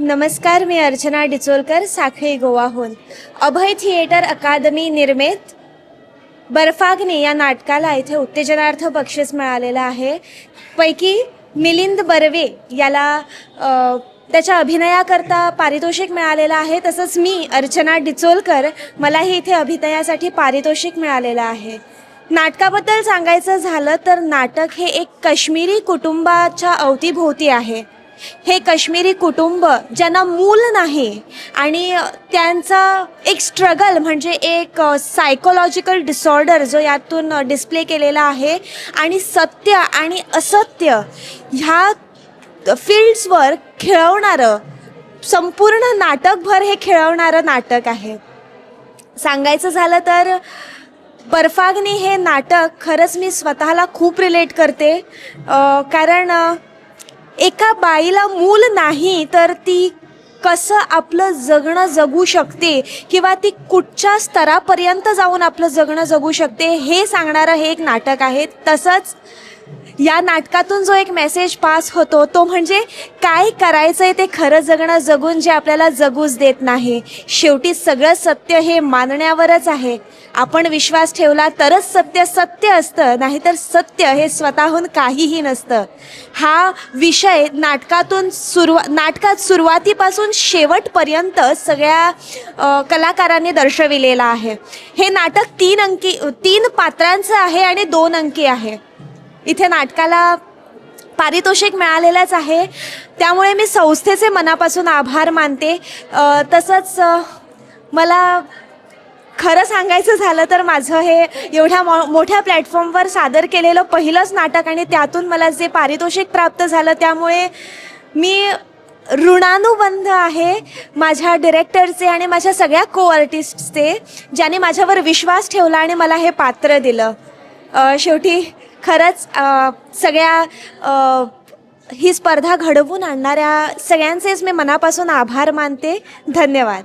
नमस्कार मी अर्चना डिचोलकर साखळी गोवाहून. अभय थिएटर अकादमी निर्मित बर्फाग्नी या नाटकाला इथे उत्तेजनार्थ बक्षीस मिळालेलं आहे. पैकी मिलिंद बर्वे याला त्याच्या अभिनयाकरता पारितोषिक मिळालेलं आहे. तसंच मी अर्चना डिचोलकर मलाही इथे अभिनयासाठी पारितोषिक मिळालेलं आहे. नाटकाबद्दल सांगायचं झालं तर नाटक हे एक काश्मीरी कुटुंबाच्या अवतीभोवती आहे. हे काश्मीरी कुटुंब ज्यांना मूल नाही आणि त्यांचा एक स्ट्रगल म्हणजे एक सायकोलॉजिकल डिसऑर्डर जो यातून डिस्प्ले केलेला आहे आणि सत्य आणि असत्य ह्या फील्ड्सवर खेळवणारं संपूर्ण नाटकभर हे खेळवणारं नाटक आहे. सांगायचं झालं तर बर्फाग्नी हे नाटक खरंच मी स्वतःला खूप रिलेट करते कारण एका बाईला मूल नाही तर ती कसं आपलं जगणं जगू शकते? किंवा ती कुठच्या स्तरापर्यंत जाऊन आपलं जगणं जगू शकते? हे सांगणारं हे एक नाटक आहे. तसंच या नाटकातून जो एक मेसेज पास होतो तो म्हणजे काय करायचं आहे ते खरं जगणं जगून जे आपल्याला जगूच देत नाही. शेवटी सगळं सत्य हे मानण्यावरच आहे. आपण विश्वास ठेवला तरच सत्य सत्य असतं नाहीतर सत्य हे स्वतःहून काहीही नसतं. हा विषय नाटकातून सुरुवा नाटकात सुरुवातीपासून शेवटपर्यंत सगळ्या कलाकारांनी दर्शविलेला आहे. हे नाटक तीन अंकी तीन पात्रांचं आहे आणि दोन अंकी आहे. इथे नाटकाला पारितोषिक मिळालेलंच आहे. त्यामुळे मी संस्थेचे मनापासून आभार मानते. तसंच मला खरं सांगायचं झालं तर माझं हे एवढ्या मो मोठ्या प्लॅटफॉर्मवर सादर केलेलं पहिलंच नाटक आणि त्यातून मला जे पारितोषिक प्राप्त झालं त्यामुळे मी ऋणानुबंध आहे माझ्या डिरेक्टरचे आणि माझ्या सगळ्या को आर्टिस्टचे ज्याने माझ्यावर विश्वास ठेवला आणि मला हे पात्र दिलं. शेवटी खरंच सगळ्या ही स्पर्धा घडवून आणणाऱ्या सगळ्यांचेच मी मनापासून आभार मानते. धन्यवाद.